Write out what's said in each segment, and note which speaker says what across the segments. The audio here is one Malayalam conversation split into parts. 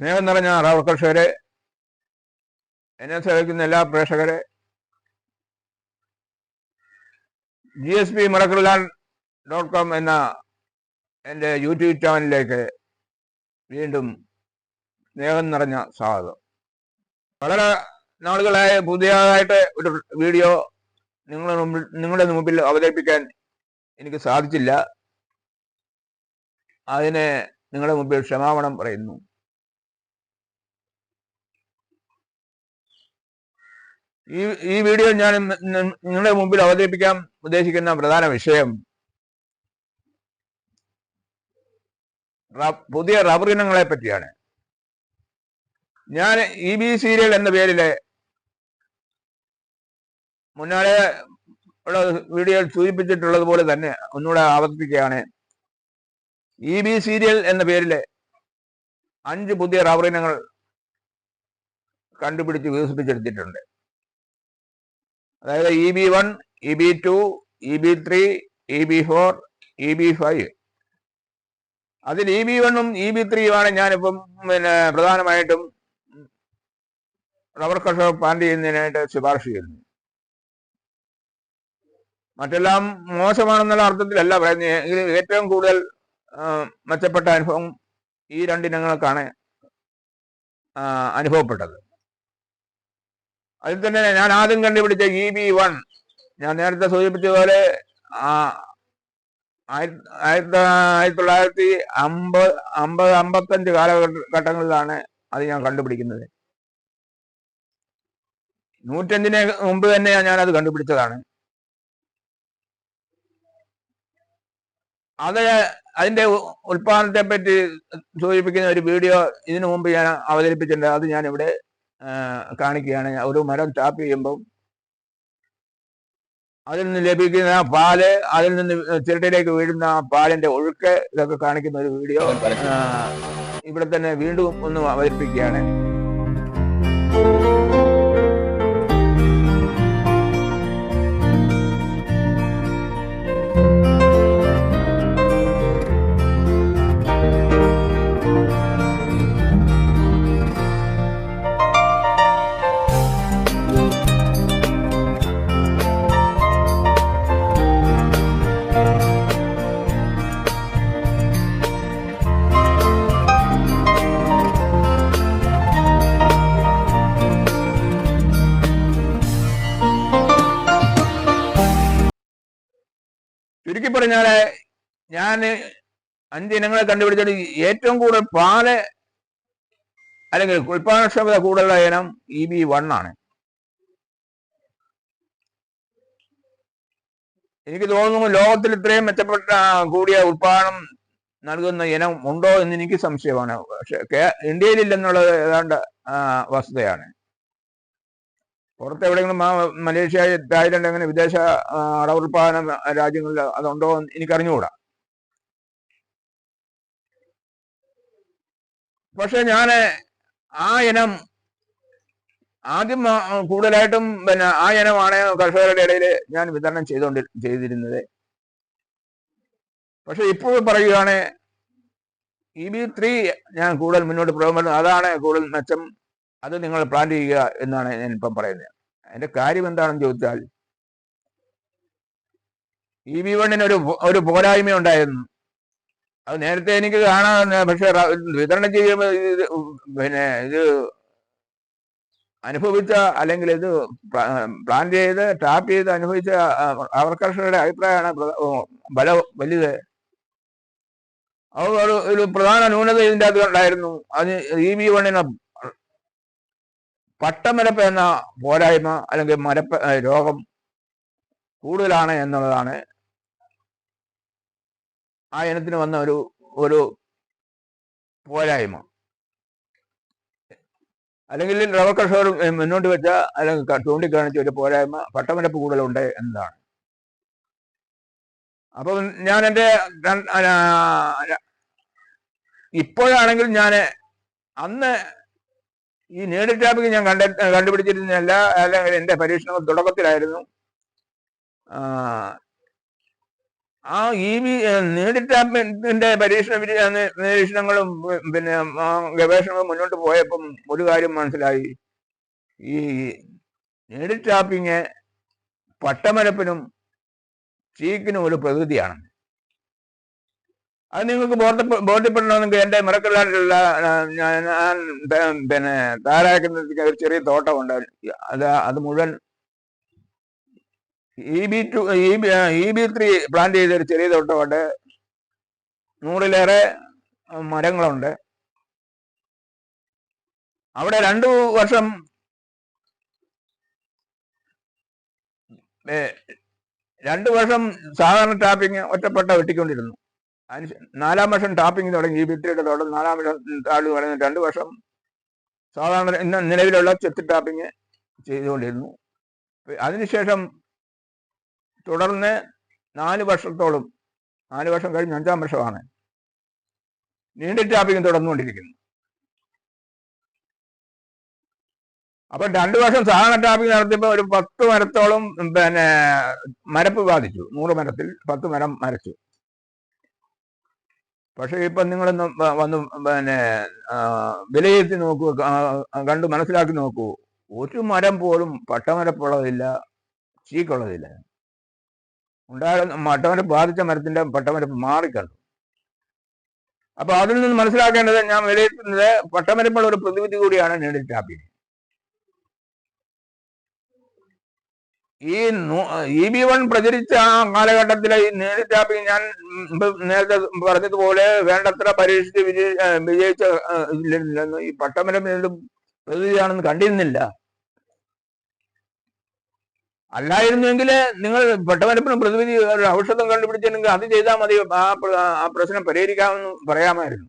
Speaker 1: സ്നേഹം നിറഞ്ഞ റബ്ബർ കർഷകരെ എന്നെ സേവിക്കുന്ന എല്ലാ പ്രേക്ഷകരെ G S P Marakkalan dot com എന്ന എന്റെ യൂട്യൂബ് ചാനലിലേക്ക് വീണ്ടും സ്നേഹം നിറഞ്ഞ സ്വാഗതം. വളരെ നാളുകളായ പുതിയതായിട്ട് ഒരു വീഡിയോ നിങ്ങളുടെ മുമ്പിൽ നിങ്ങളുടെ മുമ്പിൽ അവതരിപ്പിക്കാൻ എനിക്ക് സാധിച്ചില്ല. അതിനെ നിങ്ങളുടെ മുമ്പിൽ ക്ഷമാപണം പറയുന്നു. ഈ ഈ വീഡിയോ ഞാൻ നിങ്ങളുടെ മുമ്പിൽ അവതരിപ്പിക്കാൻ ഉദ്ദേശിക്കുന്ന പ്രധാന വിഷയം പുതിയ റബ്ബർ ഇനങ്ങളെ പറ്റിയാണ്. ഞാൻ ഇ ബി സീരിയൽ എന്ന പേരിൽ മുന്നാലെ ഉള്ള വീഡിയോയിൽ സൂചിപ്പിച്ചിട്ടുള്ളത് പോലെ തന്നെ ഒന്നുകൂടെ ആവർത്തിക്കുകയാണ്. ഇ ബി സീരിയൽ എന്ന പേരിൽ അഞ്ച് പുതിയ റബ്ബർ ഇനങ്ങൾ കണ്ടുപിടിച്ച് വികസിപ്പിച്ചെടുത്തിട്ടുണ്ട്. അതായത് E B one E B two E B three E B four E B five അതിൽ ഇ ബി വണ്ണും ഇ ബി ത്രീയുമാണ് ഞാനിപ്പം പിന്നെ പ്രധാനമായിട്ടും റബ്ബർ കർഷകർ പ്ലാന്റ് ചെയ്യുന്നതിനായിട്ട് ശുപാർശ ചെയ്യുന്നു മറ്റെല്ലാം മോശമാണെന്നുള്ള അർത്ഥത്തിലല്ല പറയുന്നത്. എങ്കിലും ഏറ്റവും കൂടുതൽ മെച്ചപ്പെട്ട അനുഭവം ഈ രണ്ടിനങ്ങൾക്കാണ് അനുഭവപ്പെട്ടത്. അതിൽ തന്നെ ഞാൻ ആദ്യം കണ്ടുപിടിച്ച ഇ ബി വൺ ഞാൻ നേരത്തെ സൂചിപ്പിച്ചതുപോലെ ആ, ആയിരത്തി ആയിരത്തി തൊള്ളായിരത്തി അമ്പത് അമ്പത് അമ്പത്തഞ്ച് കാലഘട്ടങ്ങളിലാണ് അത് ഞാൻ കണ്ടുപിടിക്കുന്നത്. നൂറ്റഞ്ചിന് മുമ്പ് തന്നെ ഞാൻ അത് കണ്ടുപിടിച്ചതാണ്. അത് അതിന്റെ ഉൽപാദനത്തെ പറ്റി സൂചിപ്പിക്കുന്ന ഒരു വീഡിയോ ഇതിനു മുമ്പ് ഞാൻ അവതരിപ്പിച്ചിട്ടുണ്ട്. അത് ഞാൻ ഇവിടെ കാണിക്കുകയാണ്. ഒരു മരം ടാപ്പ് ചെയ്യുമ്പോൾ അതിൽ നിന്ന് ലഭിക്കുന്ന പാൽ അതിൽ നിന്ന് ചിരട്ടയിലേക്ക് വീഴുന്ന പാലിന്റെ ഒഴുക്ക് ഇതൊക്കെ കാണിക്കുന്ന ഒരു വീഡിയോ. ഇവിടെ തന്നെ വീണ്ടും ഒന്ന് അവതരിപ്പിക്കുകയാണ്. ചുരുക്കി പറഞ്ഞാൽ ഞാൻ അഞ്ച് ഇനങ്ങളെ കണ്ടുപിടിച്ചിട്ട് ഏറ്റവും കൂടുതൽ പാൽ അല്ലെങ്കിൽ ഉൽപാദനക്ഷമത കൂടുതലുള്ള ഇനം ഇ ബി വൺ ആണ്. എനിക്ക് തോന്നുന്നു ലോകത്തിൽ ഇത്രയും മെച്ചപ്പെട്ട കൂടിയ ഉൽപാദനം നൽകുന്ന ഇനം ഉണ്ടോ എന്ന് എനിക്ക് സംശയമാണ്. പക്ഷെ ഇന്ത്യയിലില്ലെന്നുള്ളത് ഏതാണ്ട് വസ്തുതയാണ്. പുറത്ത് എവിടെയെങ്കിലും മലേഷ്യ തായ്ലൻഡ് അങ്ങനെ വിദേശ അടവുൽപാദന രാജ്യങ്ങളിൽ അതുണ്ടോ എന്ന് എനിക്കറിഞ്ഞുകൂടാ. പക്ഷെ ഞാൻ ആ ഇനം ആദ്യം കൂടുതലായിട്ടും പിന്നെ ആ ഇനമാണ് കർഷകരുടെ ഇടയിൽ ഞാൻ വിതരണം ചെയ്തുകൊണ്ട് ചെയ്തിരുന്നത്. പക്ഷെ ഇപ്പോൾ പറയുകയാണ് ഇ ബി ത്രീ ഞാൻ കൂടുതൽ മുന്നോട്ട് പോകുമ്പോൾ അതാണ് കൂടുതൽ മെച്ചം അത് നിങ്ങൾ പ്ലാൻ ചെയ്യുക എന്നാണ് ഞാൻ ഇപ്പം പറയുന്നത്. അതിന്റെ കാര്യം എന്താണെന്ന് ചോദിച്ചാൽ ഇ വി വണ്ണിന് ഒരു ഒരു പോരായ്മ ഉണ്ടായിരുന്നു. അത് നേരത്തെ എനിക്ക് കാണാൻ പക്ഷെ വിതരണം ചെയ്യുമ്പോൾ ഇത് പിന്നെ ഇത് അനുഭവിച്ച അല്ലെങ്കിൽ ഇത് പ്ലാൻ ചെയ്ത് ടാപ്പ് ചെയ്ത് അനുഭവിച്ച അവർ കർഷകരുടെ അഭിപ്രായമാണ് ബല വലുത്. അത് ഒരു പ്രധാന ന്യൂനത ഇതിന്റെ അകത്ത് ഉണ്ടായിരുന്നു. അത് ഇ വി വണ്ണിന് പട്ടമരപ്പ് എന്ന പോരായ്മ അല്ലെങ്കിൽ മരപ്പ് രോഗം കൂടുതലാണ് എന്നുള്ളതാണ് ആ ഇനത്തിന് വന്ന ഒരു ഒരു പോരായ്മ. അല്ലെങ്കിൽ റവ കർഷകർ മുന്നോട്ട് വെച്ച അല്ലെങ്കിൽ ചൂണ്ടിക്കാണിച്ച ഒരു പോരായ്മ പട്ടമരപ്പ് കൂടുതലുണ്ട് എന്നതാണ്. അപ്പം ഞാൻ എന്റെ ഇപ്പോഴാണെങ്കിൽ ഞാൻ അന്ന് ഈ നേടി ടാപ്പിക്ക് ഞാൻ കണ്ട കണ്ടുപിടിച്ചിരുന്നില്ല അല്ലെങ്കിൽ എന്റെ പരീക്ഷണങ്ങൾ തുടക്കത്തിലായിരുന്നു. ആ, ഇ വി നീഡിറ്റാപ്പിന്റെ പരീക്ഷണ നിരീക്ഷണങ്ങളും പിന്നെ ഗവേഷണങ്ങളും മുന്നോട്ട് പോയപ്പം ഒരു കാര്യം മനസ്സിലായി. ഈ നീഡിൽ ടാപ്പിങ് പട്ടമരപ്പിനും ചീക്കിനും ഒരു പ്രകൃതിയാണ്. അത് നിങ്ങൾക്ക് ബോധ്യപ്പെ ബോധ്യപ്പെടണമെങ്കിൽ എന്റെ മുറക്കല്ലാട്ടിലുള്ള ഞാൻ പിന്നെ താരാക്കുന്ന ഒരു ചെറിയ തോട്ടമുണ്ട്. അത് അത് മുഴുവൻ E B two E B three plant ചെയ്ത ഒരു ചെറിയ തോട്ടമുണ്ട്. നൂറിലേറെ മരങ്ങളുണ്ട്. അവിടെ രണ്ടു വർഷം രണ്ടു വർഷം സാധാരണ ടാപ്പിംഗ് ഒറ്റപ്പെട്ട വെട്ടിക്കൊണ്ടിരുന്നു. അതിന് നാലാം വർഷം ടാപ്പിംഗ് തുടങ്ങി ഈ ഭിത്തിയുടെ തോട്ടം നാലാം വർഷം താഴ് പറയുന്ന രണ്ടു വർഷം സാധാരണ ഇന്ന് നിലവിലുള്ള ചെത്ത് ടാപ്പിംഗ് ചെയ്തുകൊണ്ടിരുന്നു. അതിനുശേഷം തുടർന്ന് നാല് വർഷത്തോളം നാല് വർഷം കഴിഞ്ഞ് അഞ്ചാം വർഷമാണ് നീണ്ട ടാപ്പിംഗ് തുടർന്നുകൊണ്ടിരിക്കുന്നു അപ്പൊ രണ്ടു വർഷം സാധാരണ ടാപ്പിംഗ് നടത്തിയപ്പോൾ ഒരു പത്ത് മരത്തോളം പിന്നെ മരപ്പ് ബാധിച്ചു. നൂറ് മരത്തിൽ പത്ത് മരം മരച്ചു. പക്ഷെ ഇപ്പൊ നിങ്ങളൊന്ന് വന്ന് പിന്നെ വിലയിരുത്തി നോക്കൂ കണ്ടു മനസ്സിലാക്കി നോക്കൂ. ഒരു മരം പോലും പട്ടമരപ്പുള്ളതില്ല ചീക്കുള്ളതില്ല. ഉണ്ടായിരുന്ന പട്ടമരപ്പ് ബാധിച്ച മരത്തിന്റെ പട്ടമരപ്പ് മാറിക്കണ്ടു. അപ്പൊ അതിൽ നിന്ന് മനസ്സിലാക്കേണ്ടത് ഞാൻ വിലയിരുത്തുന്നത് പട്ടമരപ്പുള്ള ഒരു പ്രതിവിധി കൂടിയാണ് നീഡിൽ ടാപ്പിംഗ്. ഈ ഇ ബി വൺ പ്രചരിച്ച ആ കാലഘട്ടത്തിലെ ഈ നേരിട്ടാപ്പി ഞാൻ നേരത്തെ പറഞ്ഞതുപോലെ വേണ്ടത്ര പരീക്ഷിച്ച് വിജയി വിജയിച്ച ഈ പട്ടമരം പ്രതിയാണെന്ന് കണ്ടിരുന്നില്ല. അല്ലായിരുന്നുവെങ്കിൽ നിങ്ങൾ പട്ടമരപ്പിന് പ്രതിവിധി ഒരു ഔഷധം കണ്ടുപിടിച്ചില്ലെങ്കിൽ അത് ചെയ്താൽ മതി. ആ പ്രശ്നം പരിഹരിക്കാമെന്ന് പറയാമായിരുന്നു.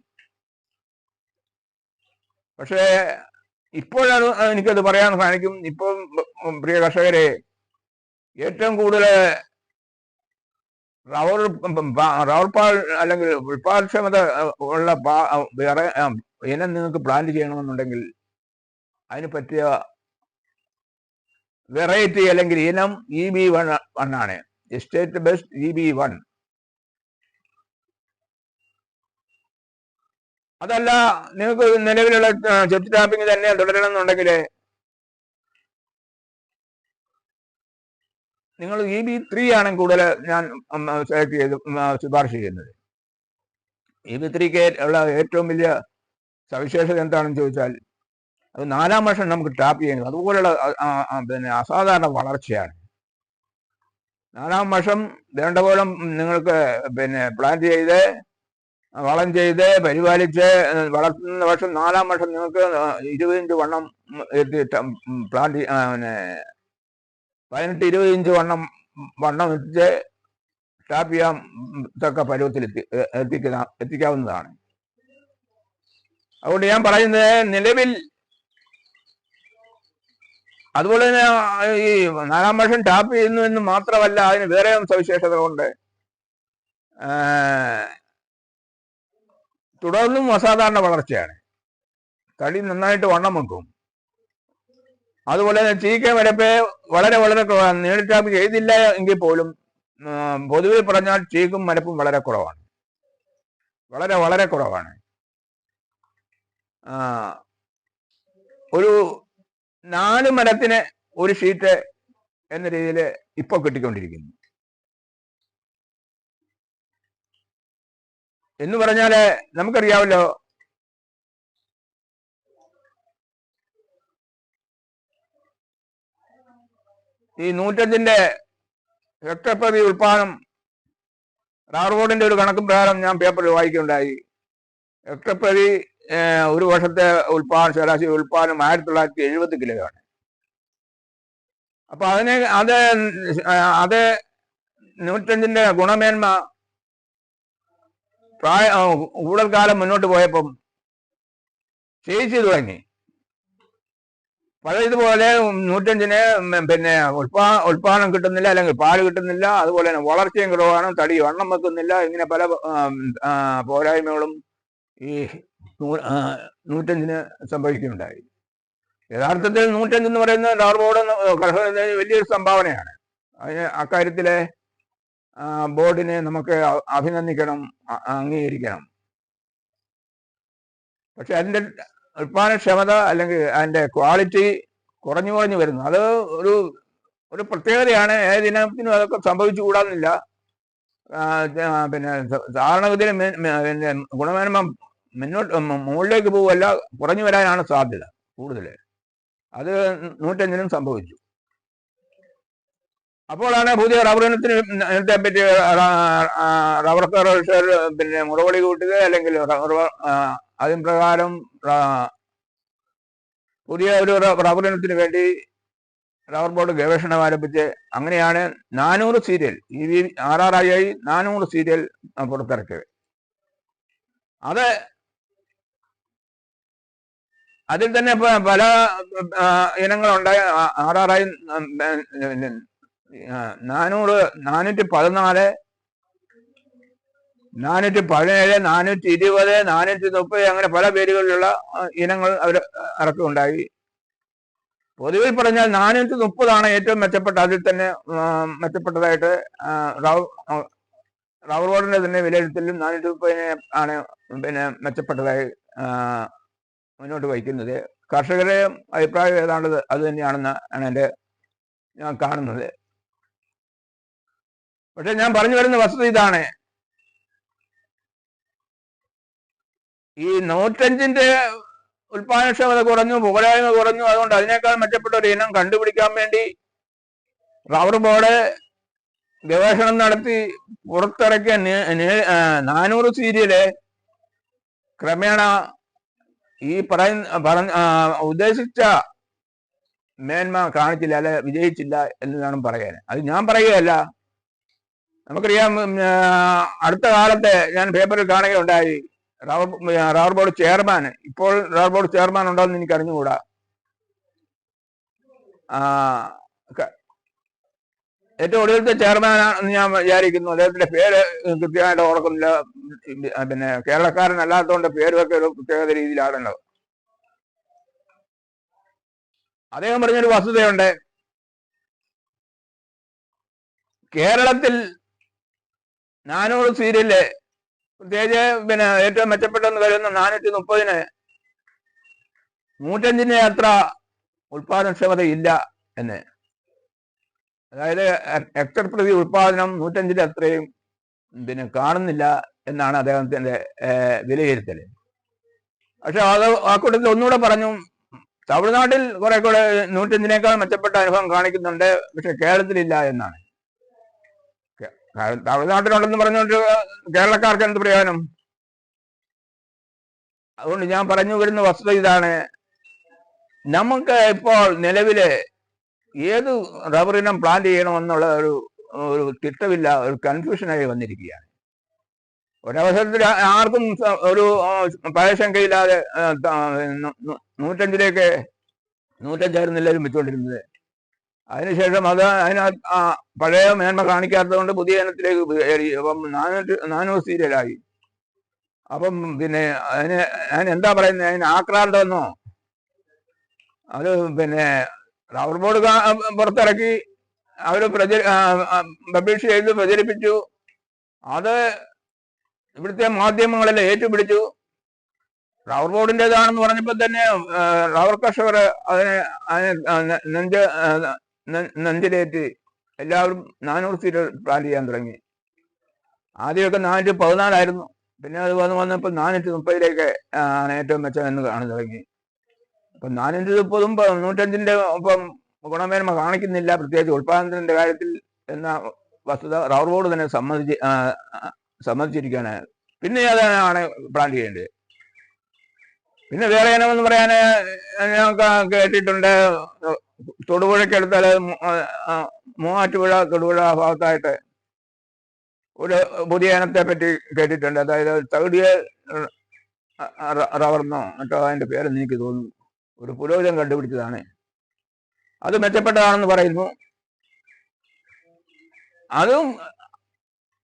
Speaker 1: പക്ഷേ ഇപ്പോഴാണ് എനിക്കത് പറയാൻ സാധിക്കും. ഇപ്പം പ്രിയ കർഷകരെ ഏറ്റവും കൂടുതൽ റവർ റവർ പാൽ അല്ലെങ്കിൽ ഉൽപാദക്ഷമത ഉള്ള വേറെ ഇനം നിങ്ങൾക്ക് പ്ലാന്റ് ചെയ്യണമെന്നുണ്ടെങ്കിൽ അതിന് പറ്റിയ വെറൈറ്റി അല്ലെങ്കിൽ ഇനം ഇ ബി വൺ വൺ ആണ്. Estate best E B one അതല്ല നിങ്ങൾക്ക് നിലവിലുള്ള ചെത്ത് ടാപ്പിംഗ് തന്നെ തുടരണമെന്നുണ്ടെങ്കിൽ നിങ്ങൾ ഇ ബി ത്രീ ആണ് കൂടുതൽ ഞാൻ സെലക്ട് ചെയ്ത് ശുപാർശ ചെയ്യുന്നത്. ഇ ബി ത്രീക്ക് ഉള്ള ഏറ്റവും വലിയ സവിശേഷത എന്താണെന്ന് ചോദിച്ചാൽ അത് നാലാം വർഷം നമുക്ക് ടാപ്പ് ചെയ്യുന്നത് അതുപോലുള്ള അ- ആ- ആ പിന്നെ അസാധാരണ വളർച്ചയാണ്. നാലാം വർഷം വേണ്ട പോലെ നിങ്ങൾക്ക് പിന്നെ പ്ലാൻ ചെയ്ത് വളം ചെയ്ത് പരിപാലിച്ച് വളർത്തുന്ന വർഷം നാലാം വർഷം നിങ്ങൾക്ക് ഇരുപത് ഇഞ്ച് വണ്ണം പ്ലാന്റ് പതിനെട്ട് ഇരുപത് ഇഞ്ച് വണ്ണം വണ്ണം എത്തിച്ച് ടാപ്പ് ചെയ്യാൻ തക്ക പരുവത്തിൽ എത്തി എത്തിക്കുന്ന എത്തിക്കാവുന്നതാണ്. അതുകൊണ്ട് ഞാൻ പറയുന്നത് നിലവിൽ അതുപോലെ തന്നെ ഈ നാലാം വർഷം ടാപ്പ് ചെയ്യുന്നു എന്ന് മാത്രമല്ല അതിന് വേറെയും സവിശേഷതകളുണ്ട് തുടർന്നും അസാധാരണ വളർച്ചയാണ്. തടി നന്നായിട്ട് വണ്ണം വെക്കും. അതുപോലെ തന്നെ ടി കെ വരപ്പെ വളരെ വളരെ കുറവാണ് നേരിട്ടാപ്പ് ചെയ്തില്ല എങ്കിൽ പോലും പൊതുവെ പറഞ്ഞാൽ ടീക്കും മരപ്പും വളരെ കുറവാണ്. വളരെ വളരെ കുറവാണ്. ഒരു നാല് മരത്തിന് ഒരു ഷീറ്റ് എന്ന രീതിയിൽ ഇപ്പൊ കിട്ടിക്കൊണ്ടിരിക്കുന്നു. എന്ന് പറഞ്ഞാൽ നമുക്കറിയാമല്ലോ ഈ നൂറ്റഞ്ചിന്റെ ഹെക്ടർ ഉൽപാദനം റാർവോഡിന്റെ ഒരു കണക്ക് പ്രകാരം ഞാൻ പേപ്പറിൽ വായിക്കുകയുണ്ടായി. ഹെക്ടർ ഒരു വർഷത്തെ ഉൽപാദനം ശരാശരി ഉൽപാദനം ആയിരത്തി തൊള്ളായിരത്തി എഴുപത് കിലോയാണ് അപ്പൊ അതിനെ അത് അത് നൂറ്റഞ്ചിന്റെ ഗുണമേന്മ പ്രായ കൂടുതൽ കാലം മുന്നോട്ട് പോയപ്പം ക്ഷയിച്ചു തുടങ്ങി. പഴയതുപോലെ നൂറ്റഞ്ചിന് പിന്നെ ഉൽപാ ഉൽപാദനം കിട്ടുന്നില്ല അല്ലെങ്കിൽ പാൽ കിട്ടുന്നില്ല. അതുപോലെ തന്നെ വളർച്ചയും കുറവാണ്. തടി വണ്ണം വെക്കുന്നില്ല. ഇങ്ങനെ പല പോരായ്മകളും ഈ നൂറ്റഞ്ചിന് സംഭവിക്കുകയുണ്ടായി. യഥാർത്ഥത്തിൽ നൂറ്റഞ്ച് എന്ന് പറയുന്നത് ഡാർബോർഡ് കർഷകരുടെ വലിയൊരു സംഭാവനയാണ്. അതിന് അക്കാര്യത്തിലെ ബോർഡിനെ നമുക്ക് അഭിനന്ദിക്കണം അംഗീകരിക്കണം. പക്ഷെ അതിന്റെ ഉൽപാദനക്ഷമത അല്ലെങ്കിൽ അതിന്റെ ക്വാളിറ്റി കുറഞ്ഞു കുറഞ്ഞു വരുന്നു. അത് ഒരു ഒരു പ്രത്യേകതയാണ്. ഏത് ഇനത്തിനും അതൊക്കെ സംഭവിച്ചുകൂടാന്നില്ല പിന്നെ സാധാരണഗതിയിൽ പിന്നെ ഗുണമേന്മ മുന്നോട്ട് മുകളിലേക്ക് പോകുമല്ല കുറഞ്ഞു വരാനാണ് സാധ്യത കൂടുതൽ. അത് നൂറ്റഞ്ചിനും സംഭവിച്ചു. അപ്പോഴാണ് പുതിയ റബ്ബർ ഇനത്തെ പറ്റി റബ്ബർ കർഷകർ പിന്നെ മുറവിളി കൂട്ടുക അല്ലെങ്കിൽ അതിൻ പ്രകാരം പുതിയ ഒരു റബ്ബർ വേണ്ടി റബ്ബർ ബോർഡ് ഗവേഷണം ആരംഭിച്ച് അങ്ങനെയാണ് നാനൂറ് serial E V R R I I നാനൂറ് സീരിയൽ പുറത്തിറക്കിയത്. അത് അതിൽ തന്നെ പല ഇനങ്ങളുണ്ട് ആർ ആർ ഐ നാനൂറ് നാനൂറ്റി പതിനാല് നാനൂറ്റി പതിനേഴ് നാനൂറ്റി ഇരുപത് നാനൂറ്റി മുപ്പത് അങ്ങനെ പല പേരുകളിലുള്ള ഇനങ്ങൾ അവർ ഇറക്കുണ്ടായി പൊതുവിൽ പറഞ്ഞാൽ നാനൂറ്റി മുപ്പതാണ് ഏറ്റവും മെച്ചപ്പെട്ട അതിൽ തന്നെ മെച്ചപ്പെട്ടതായിട്ട് റബ്ബർ ബോർഡിന്റെ തന്നെ വിലയിരുത്തലും നാനൂറ്റി മുപ്പതിനെ ആണ് പിന്നെ മെച്ചപ്പെട്ടതായി മുന്നോട്ട് വഹിക്കുന്നത് കർഷകരെ അഭിപ്രായം ഏതാണ്ട് അത് തന്നെയാണെന്ന് ആണ് എന്റെ ഞാൻ കാണുന്നത്. പക്ഷെ ഞാൻ പറഞ്ഞു വരുന്ന വസ്തുത ഇതാണ്. ഈ നൂറ്റഞ്ചിന്റെ ഉൽപാദനക്ഷമത കുറഞ്ഞു പോരായ്മ കുറഞ്ഞു. അതുകൊണ്ട് അതിനേക്കാൾ മെച്ചപ്പെട്ട ഒരു ഇനം കണ്ടുപിടിക്കാൻ വേണ്ടി റബ്ബർ ബോർഡ് ഗവേഷണം നടത്തി പുറത്തിറക്കിയ നാനൂറ് സീരിയൽ ക്രമേണ ഈ പറയുന്ന ഉദ്ദേശിച്ച മേന്മ കാണിച്ചില്ല അല്ലെ വിജയിച്ചില്ല എന്ന് വേണം പറയാൻ അത് ഞാൻ പറയുകയല്ല. നമുക്കറിയാം അടുത്ത കാലത്തെ ഞാൻ പേപ്പറിൽ കാണുകയുണ്ടായി. റബ്ബർ ബോർഡ് ചെയർമാൻ ഇപ്പോൾ റബ്ബർ ബോർഡ് ചെയർമാൻ ഉണ്ടോ എന്ന് എനിക്ക് അറിഞ്ഞുകൂടാ. ഏറ്റവും ഒടുവിലത്തെ ചെയർമാനാണെന്ന് ഞാൻ വിചാരിക്കുന്നു. അദ്ദേഹത്തിന്റെ പേര് കൃത്യമായിട്ട് ഓർക്കുന്നില്ല. പിന്നെ കേരളക്കാരനല്ലാത്തതുകൊണ്ട് പേരൊക്കെ ഒരു പ്രത്യേകത രീതിയിലാണല്ലോ. അദ്ദേഹം പറഞ്ഞൊരു വസ്തുതയുണ്ട്. കേരളത്തിൽ നാനൂറ് സീരിയൽ പ്രത്യേകിച്ച് പിന്നെ ഏറ്റവും മെച്ചപ്പെട്ടെന്ന് കരുതുന്ന നാനൂറ്റി മുപ്പതിന് നൂറ്റഞ്ചിന് അത്ര ഉൽപാദനക്ഷമത ഇല്ല എന്ന്. അതായത് ഹെക്ടർ പ്രതി ഉൽപാദനം നൂറ്റഞ്ചിന്റെ അത്രയും പിന്നെ കാണുന്നില്ല എന്നാണ് അദ്ദേഹത്തിന്റെ വിലയിരുത്തൽ. പക്ഷെ അത് ആ കൂട്ടത്തിൽ ഒന്നുകൂടെ പറഞ്ഞു തമിഴ്നാട്ടിൽ കുറെ കൂടെ നൂറ്റഞ്ചിനേക്കാൾ മെച്ചപ്പെട്ട അനുഭവം കാണിക്കുന്നുണ്ട് പക്ഷെ കേരളത്തിലില്ല എന്നാണ്. തമിഴ്നാട്ടിലുണ്ടെന്ന് പറഞ്ഞുകൊണ്ട് കേരളക്കാർക്ക് എന്ത് പ്രയോജനം? അതുകൊണ്ട് ഞാൻ പറഞ്ഞു വരുന്ന വസ്തുത ഇതാണ്. നമുക്ക് ഇപ്പോൾ നിലവിൽ ഏത് റബ്ബർ ഇനം പ്ലാന്റ് ചെയ്യണമെന്നുള്ള ഒരു ഒരു തിട്ടമില്ല ഒരു കൺഫ്യൂഷനായി വന്നിരിക്കുകയാണ്. ഒരവസരത്തിൽ ആർക്കും ഒരു പഴശങ്കയില്ലാതെ നൂറ്റഞ്ചിലേക്ക് നൂറ്റഞ്ചായിരുന്നില്ലാരും വെച്ചുകൊണ്ടിരുന്നത് അതിനുശേഷം അത് അതിന പഴയ മേന്മ കാണിക്കാത്തത് കൊണ്ട് പുതിയ ഇനത്തിലേക്ക് അപ്പം നാനൂറ്റി നാനൂറ് സീരിയലായി. അപ്പം പിന്നെ അതിന് ഞാൻ എന്താ പറയുന്നത് അതിന് ആക്രാന്തമെന്നോ അത് പിന്നെ റബ്ബർ ബോർഡ് പുറത്തിറക്കി. അവർ പ്രചരി പബ്ലിഷ് ചെയ്ത് പ്രചരിപ്പിച്ചു. അത് ഇവിടുത്തെ മാധ്യമങ്ങളിൽ ഏറ്റുപിടിച്ചു. റബ്ബർ ബോർഡിന്റെതാണെന്ന് പറഞ്ഞപ്പോൾ തന്നെ റബ്ബർ കർഷകർ അതിനെ അതിനെ നെഞ്ച് നെഞ്ചിലേറ്റ് എല്ലാവരും നാനൂറ് സീറ്റ് പ്ലാൻ ചെയ്യാൻ തുടങ്ങി. ആദ്യമൊക്കെ നാനൂറ്റി പതിനാലായിരുന്നു. പിന്നെ അത് വന്ന് വന്നപ്പോൾ നാനൂറ്റി മുപ്പതിലേക്ക് ആണ് ഏറ്റവും മെച്ചം എന്ന് കാണാൻ തുടങ്ങി. അപ്പൊ നാനൂറ്റി മുപ്പതും നൂറ്റഞ്ചിന്റെ ഒപ്പം ഗുണമേന്മ കാണിക്കുന്നില്ല. പ്രത്യേകിച്ച് ഉൽപാദനത്തിന്റെ കാര്യത്തിൽ എന്ന വസ്തുത റബ്ബർ ബോർഡ് തന്നെ സമ്മതിച്ച് സമ്മതിച്ചിരിക്കുകയാണ്. പിന്നെ അതാണ് പ്ലാൻ ചെയ്യേണ്ടത്. പിന്നെ വേറെ ഇനമെന്ന് പറയാൻ ഞാൻ ക- കേട്ടിട്ടുണ്ട് തൊടുപുഴയ്ക്കടുത്താൽ മൂവാറ്റുപുഴ തൊടുപുഴ ഭാഗത്തായിട്ട് ഒരു പുതിയ ഇനത്തെ പറ്റി കേട്ടിട്ടുണ്ട്. അതായത് തകിടിയ റവർന്നോ മറ്റോ അതിന്റെ പേരെന്ന് എനിക്ക് തോന്നുന്നു. ഒരു പുരോഹിതൻ കണ്ടുപിടിച്ചതാണ്. അത് മെച്ചപ്പെട്ടതാണെന്ന് പറയുന്നു. അതും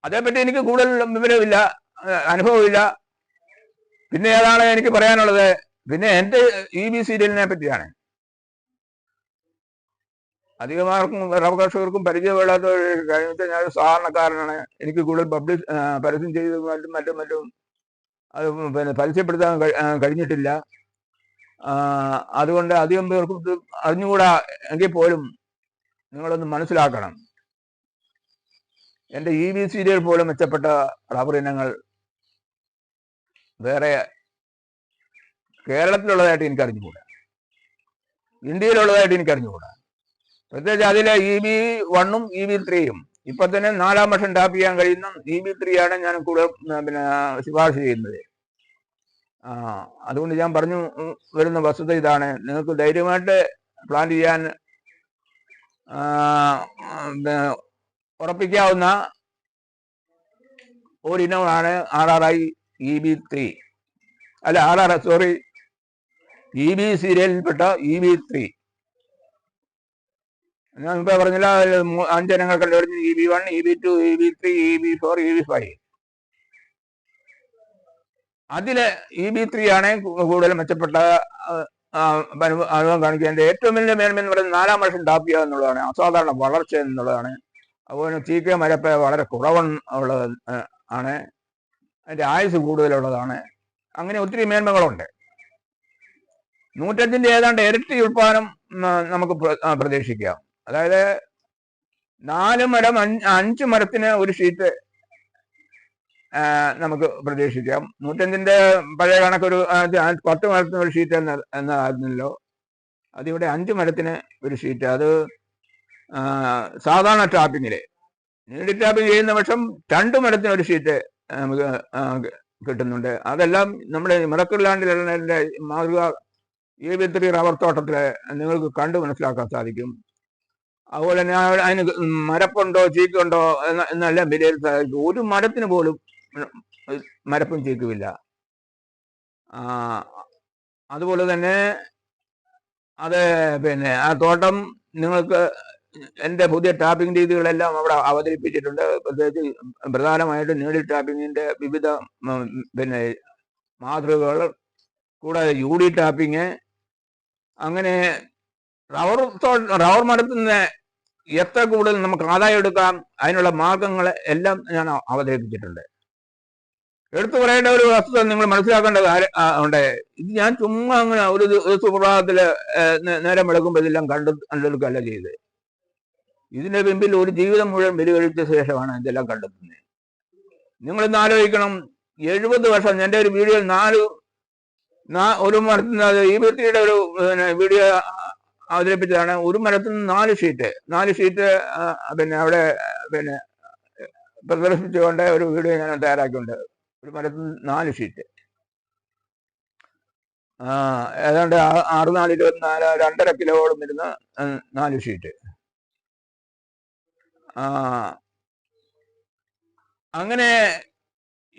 Speaker 1: അതേപ്പറ്റി എനിക്ക് കൂടുതൽ വിവരമില്ല അനുഭവമില്ല. പിന്നെ ഏതാണ് എനിക്ക് പറയാനുള്ളത്? പിന്നെ എന്റെ ഇ ബി സീരിയലിനെ പറ്റിയാണ്. അധികമാർക്കും അവകാശകർക്കും പരിചയമില്ലാത്ത കാര്യം വെച്ചാൽ ഞാൻ സാധാരണക്കാരനാണ്. എനിക്ക് കൂടുതൽ പബ്ലിഷ് പരസ്യം ചെയ്ത് മറ്റും മറ്റും മറ്റും അത് പിന്നെ പരസ്യപ്പെടുത്താൻ കഴിഞ്ഞിട്ടില്ല. അതുകൊണ്ട് അധികം പേർക്കും ഇത് അറിഞ്ഞുകൂടാ എങ്കിൽ പോലും നിങ്ങളൊന്ന് മനസ്സിലാക്കണം. എന്റെ ഇ ബി സീരിയൽ പോലും മെച്ചപ്പെട്ട റബ്ബർ ഇനങ്ങൾ വേറെ കേരളത്തിലുള്ളതായിട്ട് എനിക്ക് അറിഞ്ഞുകൂടാ ഇന്ത്യയിലുള്ളതായിട്ട് എനിക്ക് അറിഞ്ഞുകൂടാ പ്രത്യേകിച്ച് അതിലെ ഇ ബി വണ്ണും ഇ ബി ത്രീയും. ഇപ്പൊ തന്നെ നാലാം വർഷം ടാപ്പ് ചെയ്യാൻ കഴിയുന്ന ഇ ബി ത്രീ ആണ് ഞാൻ കൂടുതൽ പിന്നെ ശുപാർശ ചെയ്യുന്നത്. ആ അതുകൊണ്ട് ഞാൻ പറഞ്ഞു വരുന്ന വസ്തുത ഇതാണ്. നിങ്ങൾക്ക് ധൈര്യമായിട്ട് പ്ലാൻ ചെയ്യാൻ ഉറപ്പിക്കാവുന്ന ഒരിനമാണ് R R I E B three. അല്ല R R sorry E B സീരിയലിൽപ്പെട്ട E B three. ഞാൻ ഇപ്പൊ പറഞ്ഞില്ല അഞ്ചിനങ്ങൾ കണ്ടുപിടിച്ച് E B one E B two E B three E B four E B five. അതിൽ ഇ ബി ത്രീ ആണ് കൂടുതൽ മെച്ചപ്പെട്ട അനുഭവം കാണിക്കേണ്ടത് ഏറ്റവും വലിയ മേന്മ എന്ന് പറയുന്നത് നാലാം വർഷം ടാപ്പ് ചെയ്യുക എന്നുള്ളതാണ്. അസാധാരണ വളർച്ച എന്നുള്ളതാണ്. അതുപോലെ ചീക്ക മരപ്പ വളരെ കുറവ് ഉള്ളത് ആ, ആണ്. അതിന്റെ ആയുസ് കൂടുതലുള്ളതാണ്. അങ്ങനെ ഒത്തിരി മേന്മകളുണ്ട്. നൂറ്റഞ്ചിന്റെ ഏതാണ്ട് ഇരട്ടി ഉൽപാദനം നമുക്ക് പ്ര- പ്രതീക്ഷിക്കാം. അതായത് നാല് മരം അഞ്ച് മരത്തിന് ഒരു ഷീറ്റ് നമുക്ക് പ്രതീക്ഷിക്കാം. നൂറ്റഞ്ചിന്റെ പഴയ കണക്കൊരു പത്ത് മരത്തിന് ഒരു ഷീറ്റ് എന്ന എന്നതായിരുന്നല്ലോ അതിവിടെ അഞ്ച് മരത്തിന് ഒരു ഷീറ്റ്. അത് സാധാരണ ടാപ്പിങ്ങിൽ. നീണ്ടി ടാപ്പിംഗ് ചെയ്യുന്ന പക്ഷം രണ്ട് മരത്തിന് ഒരു ഷീറ്റ് നമുക്ക് കിട്ടുന്നുണ്ട്. അതെല്ലാം നമ്മുടെ മിറക്കിൾ ലാൻഡിലെ മാതൃക ഈ വിത്രി റബ്ബർ തോട്ടത്തിൽ നിങ്ങൾക്ക് കണ്ടു മനസ്സിലാക്കാൻ സാധിക്കും. അതുപോലെ തന്നെ അതിന് മരപ്പുണ്ടോ ചീക്കുണ്ടോ എന്നെല്ലാം വിലയിരുത്താൻ ഒരു മരത്തിന് പോലും മരപ്പും ചീക്കുമില്ല അതുപോലെ തന്നെ അത് പിന്നെ ആ തോട്ടം നിങ്ങൾക്ക് എന്റെ പുതിയ ടാപ്പിംഗ് രീതികളെല്ലാം അവിടെ അവതരിപ്പിച്ചിട്ടുണ്ട്. പ്രത്യേകിച്ച് പ്രധാനമായിട്ടും നീഡിൽ ടാപ്പിങ്ങിന്റെ വിവിധ പിന്നെ മാതൃകകൾ കൂടാതെ യു ഡി ടാപ്പിങ് അങ്ങനെ റബ്ബർ റബ്ബർ മരത്തിൽ നിന്ന് എത്ര കൂടുതൽ നമുക്ക് ആദായം എടുക്കാം? അതിനുള്ള മാർഗങ്ങൾ എല്ലാം ഞാൻ അവതരിപ്പിച്ചിട്ടുണ്ട്. എടുത്തു പറയേണ്ട ഒരു വസ്തുത നിങ്ങൾ മനസ്സിലാക്കേണ്ട ഉണ്ട്. ഇത് ഞാൻ ചുമ്മാ അങ്ങനെ ഒരു സുപ്രഭാതത്തിൽ നേരം വെളുക്കുമ്പോൾ ഇതെല്ലാം കണ്ടു കണ്ടെടുക്കുകയല്ല ചെയ്ത് ഇതിന്റെ പിമ്പിൽ ഒരു ജീവിതം മുഴുവൻ ബലികഴിച്ച ശേഷമാണ് ഇതെല്ലാം കണ്ടെത്തുന്നത്. നിങ്ങൾ ഇന്ന് ആലോചിക്കണം എഴുപത് വർഷം എന്റെ ഒരു വീഡിയോയിൽ നാല് ഒരു മരത്തിൽ ഈ വ്യക്തിയുടെ ഒരു വീഡിയോ അവതരിപ്പിച്ചതാണ്. ഒരു മരത്തിൽ നിന്ന് നാല് ഷീറ്റ് നാല് ഷീറ്റ് പിന്നെ അവിടെ പിന്നെ പ്രദർശിപ്പിച്ചുകൊണ്ട് ഒരു വീഡിയോ ഞാൻ തയ്യാറാക്കിയിട്ടുണ്ട്. ഒരു മരത്തിൽ നാല് ഷീറ്റ് ഏതാണ്ട് ആറ് നാല് ഇരുപത്തിനാല് രണ്ടര കിലോയോളം വരുന്ന നാല് ഷീറ്റ് അങ്ങനെ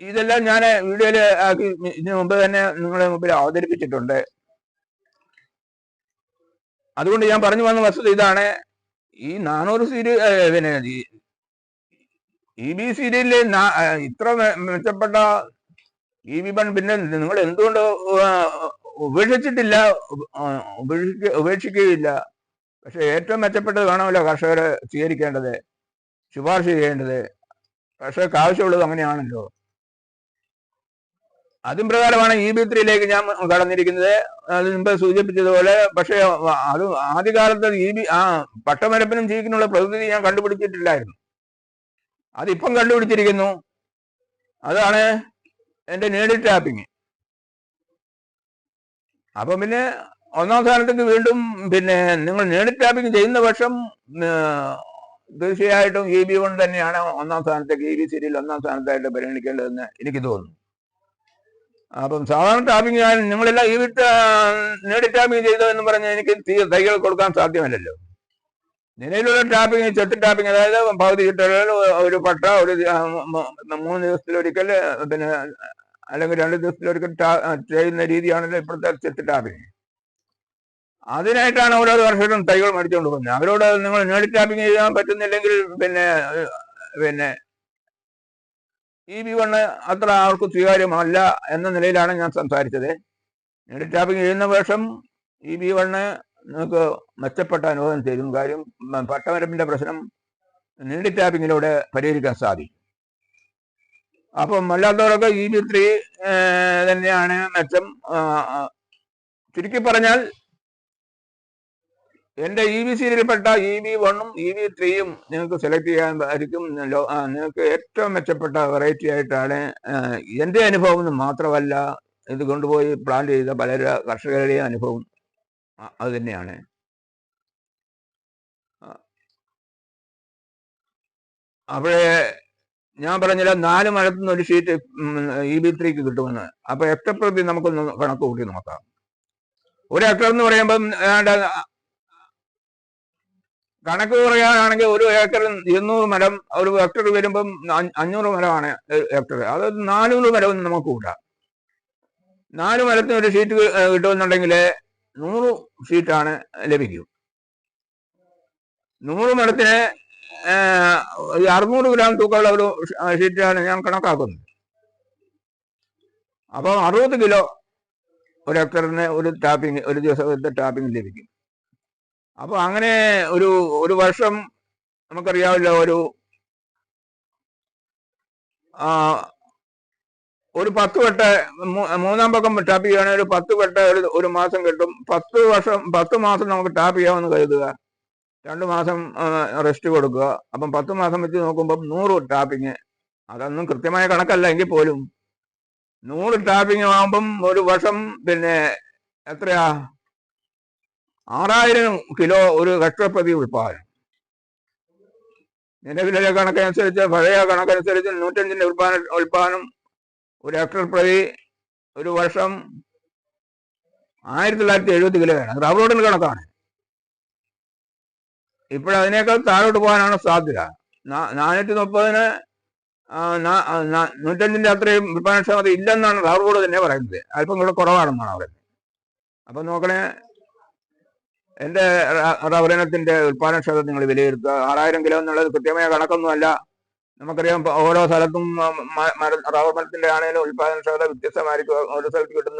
Speaker 1: ഇതെല്ലാം ഞാൻ വീഡിയോയിൽ ആക്കി. ഇതിനു മുമ്പ് തന്നെ നിങ്ങളുടെ മുമ്പിൽ അവതരിപ്പിച്ചിട്ടുണ്ട്. അതുകൊണ്ട് ഞാൻ പറഞ്ഞു വന്ന വസ്തുത ഇതാണ്. ഈ നാനൂറ് സീരിയൽ പിന്നെ ഇ ബി സീരിയലിൽ ഇത്ര മെച്ചപ്പെട്ട ഇ ബി ബൺ പിന്നെ നിങ്ങൾ എന്തുകൊണ്ട് ഉപേക്ഷിച്ചിട്ടില്ല ഉപേക്ഷിക്ക ഉപേക്ഷിക്കുകയില്ല. പക്ഷെ ഏറ്റവും മെച്ചപ്പെട്ടത് വേണമല്ലോ കർഷകരെ സ്വീകരിക്കേണ്ടത് ശുപാർശ ചെയ്യേണ്ടത്. കർഷകർക്ക് ആവശ്യമുള്ളത് അങ്ങനെയാണല്ലോ. അതും പ്രകാരമാണ് ഇ ബി ത്രീയിലേക്ക് ഞാൻ കടന്നിരിക്കുന്നത്. അത് മുമ്പ് സൂചിപ്പിച്ചതുപോലെ പക്ഷേ അത് ആദ്യകാലത്ത് ഇ ബി ആ പട്ടമരപ്പിനും ജീവിക്കുന്നുള്ള പ്രകൃതി ഞാൻ കണ്ടുപിടിച്ചിട്ടില്ലായിരുന്നു. അതിപ്പം കണ്ടുപിടിച്ചിരിക്കുന്നു. അതാണ് എന്റെ നേടി ടാപ്പിങ് അപ്പം പിന്നെ ഒന്നാം സ്ഥാനത്തേക്ക് വീണ്ടും പിന്നെ നിങ്ങൾ നേടി ടാപ്പിങ് ചെയ്യുന്ന പക്ഷം തീർച്ചയായിട്ടും ഇ ബി കൊണ്ട് തന്നെയാണ് ഒന്നാം സ്ഥാനത്തേക്ക് ഇ ബി സീരിയൽ ഒന്നാം സ്ഥാനത്തായിട്ട് പരിഗണിക്കേണ്ടതെന്ന് എനിക്ക് തോന്നുന്നു. അപ്പം സാധാരണ ടാപ്പിംഗ് ഞാൻ നിങ്ങളെല്ലാം ഈ വിട്ട് നേടി ടാപ്പിംഗ് ചെയ്തോ എന്ന് പറഞ്ഞ് എനിക്ക് തീ തൈകൾ കൊടുക്കാൻ സാധ്യമല്ലല്ലോ. നിലവിലുള്ള ടാപ്പിംഗ് ചെട്ട് ടാപ്പിംഗ് അതായത് പകുതി ചുറ്റുകൾ ഒരു പട്ട ഒരു മൂന്ന് ദിവസത്തിലൊരിക്കൽ പിന്നെ അല്ലെങ്കിൽ രണ്ട് ദിവസത്തിലൊരിക്കൽ ചെയ്യുന്ന രീതിയാണല്ലോ ഇപ്പോഴത്തെ ചെട്ട് ടാപ്പിംഗ്. അതിനായിട്ടാണ് ഓരോ വർഷത്തും തൈകൾ മേടിച്ചുകൊണ്ട് പോകുന്നത്. അവരോട് നിങ്ങൾ നേടി ടാപ്പിംഗ് ചെയ്യാൻ പറ്റുന്നില്ലെങ്കിൽ പിന്നെ പിന്നെ ഇ ബി വണ് അത്ര ആർക്കും സ്വീകാര്യമല്ല എന്ന നിലയിലാണ് ഞാൻ സംസാരിച്ചത്. നേടി ടാപ്പിംഗ് ചെയ്യുന്ന വേഷം ഇ ബി വണ്ണ് നിങ്ങൾക്ക് മെച്ചപ്പെട്ട അനുഭവം തരും. കാര്യം മ- പ്രശ്നം നീണ്ടി ടാപ്പിങ്ങിലൂടെ പരിഹരിക്കാൻ സാധിക്കും. അപ്പം അല്ലാത്തവരൊക്കെ ഇ ബി ത്രീ തന്നെയാണ് മെച്ചം ചുരുക്കി പറഞ്ഞാൽ എന്റെ ഇ വി സീരിയലിൽപ്പെട്ട ഇ വി വണ്ണും ഇ വി ത്രീയും നിങ്ങൾക്ക് സെലക്ട് ചെയ്യാൻ ആയിരിക്കും. നിങ്ങൾക്ക് ഏറ്റവും മെച്ചപ്പെട്ട വെറൈറ്റി ആയിട്ടാണ് എന്റെ അനുഭവം മാത്രമല്ല ഇത് കൊണ്ടുപോയി പ്ലാൻ ചെയ്ത പല കർഷകരുടെയും അനുഭവം അത് തന്നെയാണ്. അപ്പോഴേ ഞാൻ പറഞ്ഞില്ല നാല് മഴത്തുനിന്ന് ഒരു ഷീറ്റ് ഇ ബി ത്രീക്ക് കിട്ടുമെന്ന്. അപ്പൊ എത്ര പ്രതി നമുക്കൊന്ന് കണക്ക് കൂട്ടി നോക്കാം. ഒരു ഹെക്ടർ എന്ന് പറയുമ്പം കണക്ക് പറയുകയാണെങ്കിൽ ഒരു ഏക്കറിൽ ഇരുന്നൂറ് മരം ഒരു ഹെക്ടർ വരുമ്പം അഞ്ഞ- അഞ്ഞൂറ് മരമാണ് ഹെക്ടർ അത് നാനൂറ് മരം നമുക്ക് കൂട്ടാം നാല് മരത്തിന് ഒരു ഷീറ്റ് കിട്ടുമെന്നുണ്ടെങ്കിൽ നൂറ് ഷീറ്റാണ് ലഭിക്കും. നൂറ് മരത്തിന് അറുന്നൂറ് ഗ്രാം തൂക്കമുള്ള ഒരു ഷീറ്റാണ് ഞാൻ കണക്കാക്കുന്നത്. അപ്പോൾ അറുപത് കിലോ ഒരു ഹെക്ടറിന് ഒരു ടാപ്പിംഗ് ഒരു ദിവസത്തെ ടാപ്പിംഗ് ലഭിക്കും. അപ്പോൾ അങ്ങനെ ഒരു ഒരു വർഷം നമുക്കറിയാമല്ലോ ഒരു ഒരു പത്ത് വട്ട മൂന്നാം പക്കം ടാപ്പ് ചെയ്യുകയാണെങ്കിൽ ഒരു പത്ത് വട്ട ഒരു ഒരു മാസം കിട്ടും. പത്ത് വർഷം പത്ത് മാസം നമുക്ക് ടാപ്പ് ചെയ്യാമെന്ന് കരുതുക. രണ്ട് മാസം റെസ്റ്റ് കൊടുക്കുക. അപ്പം പത്ത് മാസം വെച്ച് നോക്കുമ്പം നൂറ് ടാപ്പിങ്. അതൊന്നും കൃത്യമായ കണക്കല്ല എങ്കിൽ പോലും. നൂറ് ടാപ്പിങ് ആകുമ്പം ഒരു വർഷം പിന്നെ എത്രയാ? ആറായിരം കിലോ ഒരു ഹെക്ടർ പ്രതി ഉൽപാദനം നിലവിലെ കണക്കനുസരിച്ച് പഴയ കണക്കനുസരിച്ച് നൂറ്റഞ്ചിന്റെ ഉൽപാദന ഉൽപാദനം ഒരു ഹെക്ടർ പ്രതി ഒരു വർഷം ആയിരത്തി തൊള്ളായിരത്തി എഴുപത്തി കിലോയാണ് റബ്ബർ റോഡിന് കണക്കാണ്. ഇപ്പോഴതിനേക്കാൾ താഴോട്ട് പോകാനാണ് സാധ്യത. നാനൂറ്റി മുപ്പതിന് നൂറ്റഞ്ചിന്റെ അത്രയും ഉൽപാദനക്ഷമത ഇല്ലെന്നാണ് റബ്ബർ ബോർഡ് തന്നെ പറയുന്നത്. അല്പം കൂടെ കുറവാണെന്നാണ് പറയുന്നത്. അപ്പൊ നോക്കണേ എന്റെ റവറിനത്തിന്റെ ഉൽപാദനക്ഷമത നിങ്ങൾ വിലയിരുത്തുക. ആറായിരം കിലോ എന്നുള്ളത് കൃത്യമായ കണക്കൊന്നുമല്ല. നമുക്കറിയാം ഓരോ സ്ഥലത്തും റവർ മരത്തിന്റെ ആണെങ്കിലും ഉൽപാദനക്ഷമത വ്യത്യസ്തമായിരിക്കും. ഓരോ സ്ഥലത്ത് കിട്ടുന്നത്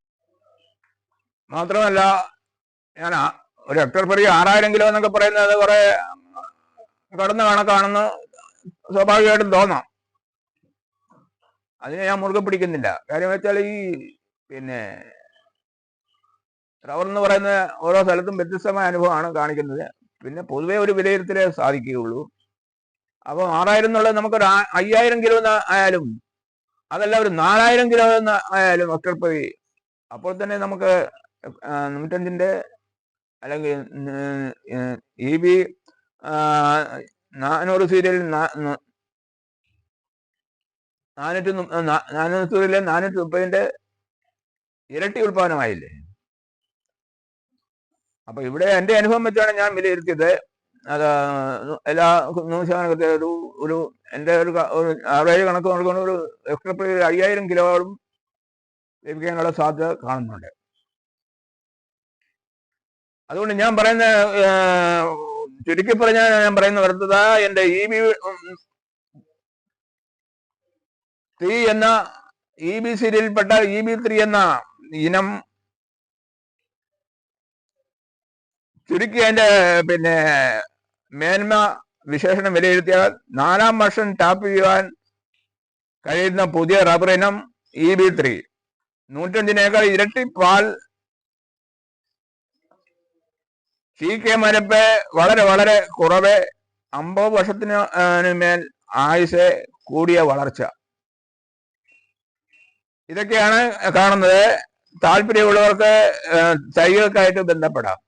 Speaker 1: മാത്രമല്ല ഞാൻ ഒരു ഹെക്ടർ പറയും ആറായിരം കിലോ എന്നൊക്കെ പറയുന്നത് കുറെ കടന്ന കണക്കാണെന്ന് സ്വാഭാവികമായിട്ടും തോന്നാം. അതിനെ ഞാൻ മുറുകെ പിടിക്കുന്നില്ല. കാര്യം വെച്ചാൽ ഈ പിന്നെ റബ്ബർ എന്ന് പറയുന്ന ഓരോ സ്ഥലത്തും വ്യത്യസ്തമായ അനുഭവമാണ് കാണിക്കുന്നത്. പിന്നെ പൊതുവേ ഒരു വിലയിരുത്തലേ സാധിക്കുകയുള്ളൂ. അപ്പോൾ ആറായിരം എന്നുള്ളത് നമുക്കൊരു അയ്യായിരം കിലോ എന്ന് ആയാലും അതല്ല ഒരു നാലായിരം കിലോ എന്ന് ആയാലും ഹെക്ടർ അപ്പോൾ തന്നെ നമുക്ക് നൂറ്റഞ്ചിന്റെ അല്ലെങ്കിൽ ഇ ബി നാനൂറ് സീരിയൽ നാനൂറ്റി നാനൂറ് സീരിയലിൽ നാനൂറ്റി മുപ്പതിന്റെ ഇരട്ടി ഉൽപാദനമായില്ലേ അപ്പൊ ഇവിടെ എന്റെ അനുഭവം വെച്ചാണ് ഞാൻ വിലയിരുത്തിയത്. അത് എല്ലാ നൂറ് ഒരു ഒരു എന്റെ ഒരു ഒരു ആവറേജ് കണക്ക് നോക്കുന്ന ഒരു എക്സ്ട്രാ ഒരു അയ്യായിരം കിലോയോളം ലഭിക്കാനുള്ള സാധ്യത കാണുന്നുണ്ട്. അതുകൊണ്ട് ഞാൻ പറയുന്ന ചുരുക്കി പറഞ്ഞാൽ ഞാൻ പറയുന്ന വരത്തത എന്റെ ഇ ബി ത്രീ എന്ന ഇ ബി സീരിയലിൽപ്പെട്ട ഇ ബി ത്രീ എന്ന ഇനം ചുരുക്കി അതിന്റെ പിന്നെ മേന്മ വിശേഷണം വിലയിരുത്തിയാൽ നാലാം വർഷം ടാപ്പ് ചെയ്യുവാൻ കഴിയുന്ന പുതിയ റബ്ബർ ഇനം ഇ ബി ത്രീ. നൂറ്റഞ്ചിനേക്കാൾ ഇരട്ടി പാൽ സി കെ മരപ്പ് വളരെ വളരെ കുറവ്. അമ്പത് വർഷത്തിന് മേൽ ആയുസ് കൂടിയ വളർച്ച. ഇതൊക്കെയാണ് കാണുന്നത്. താല്പര്യമുള്ളവർക്ക് തൈകൾക്കായിട്ട് ബന്ധപ്പെടാം.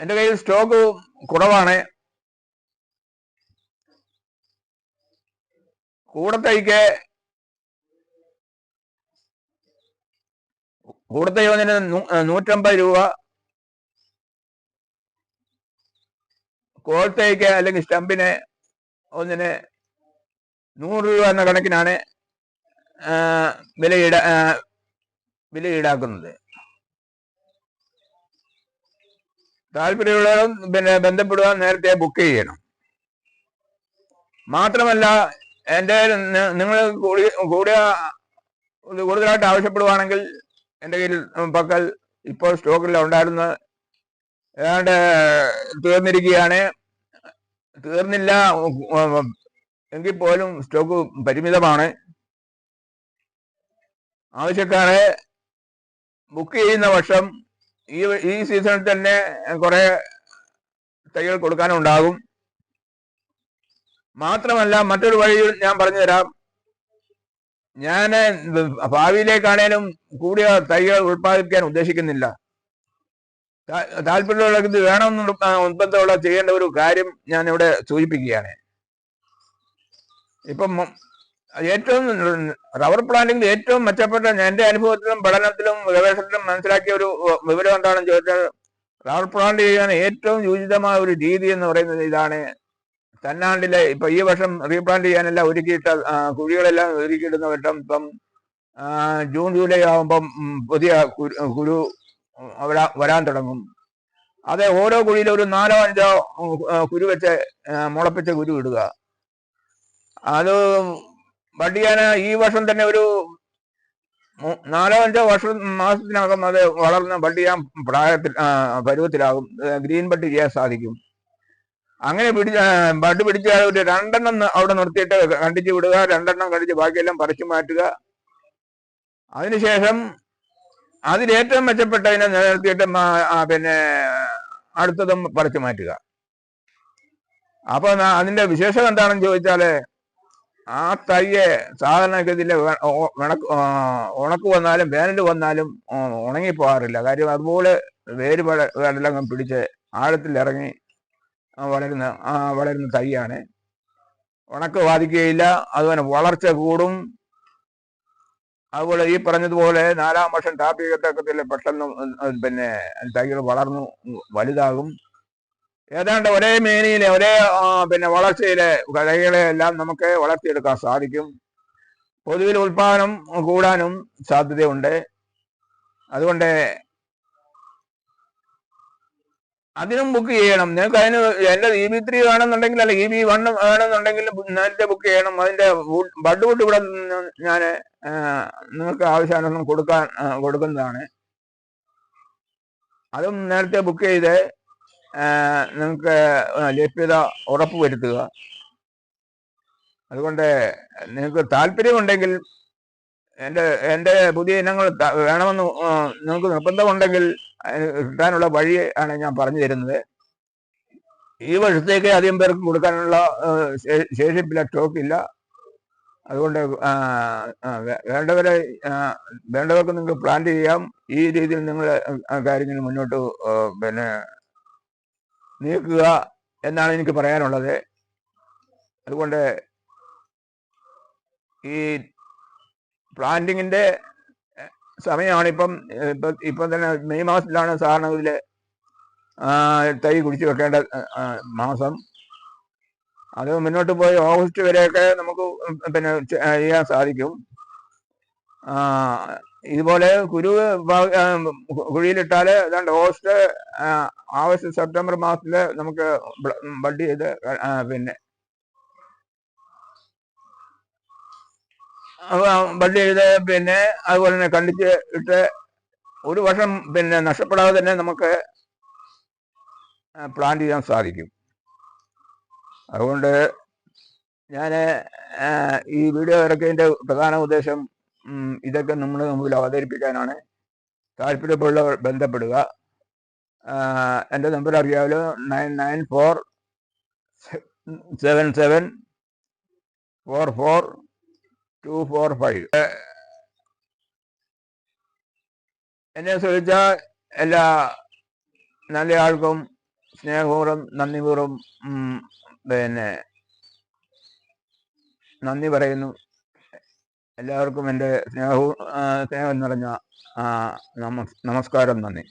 Speaker 1: എന്റെ കയ്യിൽ സ്റ്റോക്ക് കുറവാണ്. കൂടത്തേക്ക് കൂടത്തെ ഒന്നിന് നൂറ്റമ്പത് രൂപ. കോഴത്തേക്ക് അല്ലെങ്കിൽ സ്റ്റമ്പിന് ഒന്നിന് നൂറ് രൂപ എന്ന കണക്കിനാണ് വില ഈടാ വില ഈടാക്കുന്നത് താല്പര്യമുള്ളവരും പിന്നെ ബന്ധപ്പെടുവാൻ നേരത്തെ ബുക്ക് ചെയ്യണം. മാത്രമല്ല എന്റെ നിങ്ങൾ കൂടി കൂടിയ കൂടുതലായിട്ട് ആവശ്യപ്പെടുവാണെങ്കിൽ എന്റെ കയ്യിൽ പക്കൽ ഇപ്പോൾ സ്റ്റോക്കിൽ ഉണ്ടായിരുന്ന ഏതാണ്ട് തീർന്നിരിക്കുകയാണ്. തീർന്നില്ല എങ്കിൽ പോലും സ്റ്റോക്ക് പരിമിതമാണ്. ആവശ്യക്കാരെ ബുക്ക് ചെയ്യുന്ന വർഷം ഈ ഈ സീസണിൽ തന്നെ കുറെ തൈകൾ കൊടുക്കാനുണ്ടാകും. മാത്രമല്ല മറ്റൊരു വഴി ഞാൻ പറഞ്ഞു തരാം ഞാൻ ഭാവിയിലേക്കാണേലും കൂടിയ തൈകൾ ഉൽപ്പാദിപ്പിക്കാൻ ഉദ്ദേശിക്കുന്നില്ല. താല്പര്യമുള്ള ഇത് വേണമെന്ന് നിർബന്ധമുള്ള ചെയ്യേണ്ട ഒരു കാര്യം ഞാൻ ഇവിടെ സൂചിപ്പിക്കുകയാണ്. ഇപ്പം ഏറ്റവും റബ്ബർ പ്ലാന്റിംഗിൽ ഏറ്റവും മെച്ചപ്പെട്ട എന്റെ അനുഭവത്തിലും പഠനത്തിലും ഗവേഷണത്തിലും മനസ്സിലാക്കിയ ഒരു വിവരം എന്താണെന്ന് ചോദിച്ചാൽ റബ്ബർ പ്ലാന്റ് ചെയ്യാൻ ഏറ്റവും ഉചിതമായ ഒരു രീതി എന്ന് പറയുന്നത് ഇതാണ്. തന്നാണ്ടിലെ ഇപ്പൊ ഈ വർഷം റീപ്ലാന്റ് ചെയ്യാനെല്ലാം ഒരുക്കിയിട്ട കുഴികളെല്ലാം ഒരുക്കിയിടുന്ന വട്ടം ഇപ്പം ജൂൺ ജൂലൈ ആകുമ്പം പുതിയ കുരു വരാൻ തുടങ്ങും. അതെ ഓരോ കുഴിയിലും ഒരു നാലോ അഞ്ചോ കുരു വെച്ച് മുളപ്പിച്ച കുരു ഇടുക. അത് ബഡ് ചെയ്യാൻ ഈ വർഷം തന്നെ ഒരു നാലോ അഞ്ചോ വർഷം മാസത്തിനകം അത് വളർന്ന് ബഡ് ചെയ്യാൻ പ്രായത്തിൽ പരുവത്തിലാകും. ഗ്രീൻ ബഡ് ചെയ്യാൻ സാധിക്കും. അങ്ങനെ പിടിച്ച ബഡ് പിടിച്ച ഒരു രണ്ടെണ്ണം അവിടെ നിർത്തിയിട്ട് കണ്ടിച്ച് വിടുക രണ്ടെണ്ണം കണ്ടിച്ച് ബാക്കിയെല്ലാം പറിച്ചു മാറ്റുക. അതിനുശേഷം അതിലേറ്റവും മെച്ചപ്പെട്ടതിനെ നിലനിർത്തിയിട്ട് പിന്നെ അടുത്തതും പറിച്ചു മാറ്റുക. അപ്പൊ അതിന്റെ വിശേഷം എന്താണെന്ന് ചോദിച്ചാൽ ആ തയ്യെ സാധാരണഗതിയിൽ ഉണക്ക് ഉണക്ക് വന്നാലും വേനൽ വന്നാലും ഉണങ്ങി ഉണങ്ങിപ്പോകാറില്ല കാര്യം അതുപോലെ വേര് വെള്ളം പിടിച്ച് ആഴത്തിൽ ഇറങ്ങി ആ, വളരുന്ന വളരുന്ന തൈയാണ് ഉണക്ക് ബാധിക്കുകയില്ല. അതുപോലെ വളർച്ച കൂടും. അതുപോലെ ഈ പറഞ്ഞതുപോലെ നാലാം വർഷം ടാപ്പിക്കത്തക്കത്തിൽ പെട്ടെന്ന് പിന്നെ തൈകൾ വളർന്നു വലുതാകും. ഏതാണ്ട് ഒരേ മേനിയിലെ ഒരേ പിന്നെ വളർച്ചയിലെ കഴകളെ എല്ലാം നമുക്ക് വളർത്തിയെടുക്കാൻ സാധിക്കും. പൊതുവിൽ ഉൽപാദനം കൂടാനും സാധ്യതയുണ്ട്. അതുകൊണ്ട് അതിനും ബുക്ക് ചെയ്യണം. നിങ്ങൾക്ക് അതിന് എന്റെ ഇ ബി ത്രീ വേണമെന്നുണ്ടെങ്കിൽ അല്ല ഇ ബി വൺ വേണമെന്നുണ്ടെങ്കിൽ നേരത്തെ ബുക്ക് ചെയ്യണം. അതിന്റെ ബഡ് വുഡ് ഇവിടെ ഞാൻ നിങ്ങൾക്ക് ആവശ്യാനുസരണം കൊടുക്കാൻ കൊടുക്കുന്നതാണ്. അതും നേരത്തെ ബുക്ക് ചെയ്ത് നിങ്ങൾക്ക് ലഭ്യത ഉറപ്പ് വരുത്തുക. അതുകൊണ്ട് നിങ്ങൾക്ക് താല്പര്യമുണ്ടെങ്കിൽ എന്റെ എന്റെ പുതിയ ഇനങ്ങൾ വേണമെന്ന് നിങ്ങൾക്ക് നിർബന്ധമുണ്ടെങ്കിൽ കിട്ടാനുള്ള വഴി ആണ് ഞാൻ പറഞ്ഞു തരുന്നത്. ഈ വർഷത്തേക്ക് അധികം പേർക്ക് കൊടുക്കാനുള്ള ശേഷിപ്പില്ല സ്റ്റോക്ക് ഇല്ല. അതുകൊണ്ട് വേണ്ടവരെ വേണ്ടവർക്ക് നിങ്ങൾക്ക് പ്ലാൻ ചെയ്യാം. ഈ രീതിയിൽ നിങ്ങൾ കാര്യങ്ങൾ മുന്നോട്ട് പിന്നെ നീക്കുക എന്നാണ് എനിക്ക് പറയാനുള്ളത്. അതുകൊണ്ട് ഈ പ്ലാന്റിങ്ങിന്റെ സമയമാണ് ഇപ്പം ഇപ്പൊ തന്നെ മെയ് മാസത്തിലാണ് സാധാരണ ഇതിൽ തൈ കുടിച്ചു വെക്കേണ്ട മാസം. അത് മുന്നോട്ട് പോയി ഓഗസ്റ്റ് വരെയൊക്കെ നമുക്ക് പിന്നെ ചെയ്യാൻ സാധിക്കും. ഇതുപോലെ കുരു കുഴിയിലിട്ടാൽ അതാണ്ട് ഓഗസ്റ്റ് ആഗസ്റ്റ് സെപ്റ്റംബർ മാസത്തിൽ നമുക്ക് ബഡ് ചെയ്ത് പിന്നെ ബഡ് ചെയ്ത് പിന്നെ അതുപോലെ തന്നെ കണ്ടിച്ച് ഇട്ട് ഒരു വർഷം പിന്നെ നഷ്ടപ്പെടാതെ തന്നെ നമുക്ക് പ്ലാൻ ചെയ്യാൻ സാധിക്കും. അതുകൊണ്ട് ഞാൻ ഈ വീഡിയോ ഇറക്കിയതിന്റെ പ്രധാന ഉദ്ദേശം ഇതൊക്കെ നമ്മൾ മുമ്പിൽ അവതരിപ്പിക്കാനാണ് താല്പര്യമുള്ളവർ ബന്ധപ്പെടുക. എന്റെ നമ്പർ അറിയാമല്ലോ nine nine four seven seven four four two four five എന്നെ ശ്രമിച്ച എല്ലാ നല്ല ആൾക്കും സ്നേഹപൂർവം നന്ദിപൂർവം പിന്നെ നന്ദി പറയുന്നു. എല്ലാവർക്കും എന്റെ സ്നേഹവും സ്നേഹം നിറഞ്ഞ നമസ് നമസ്കാരം നന്ദി.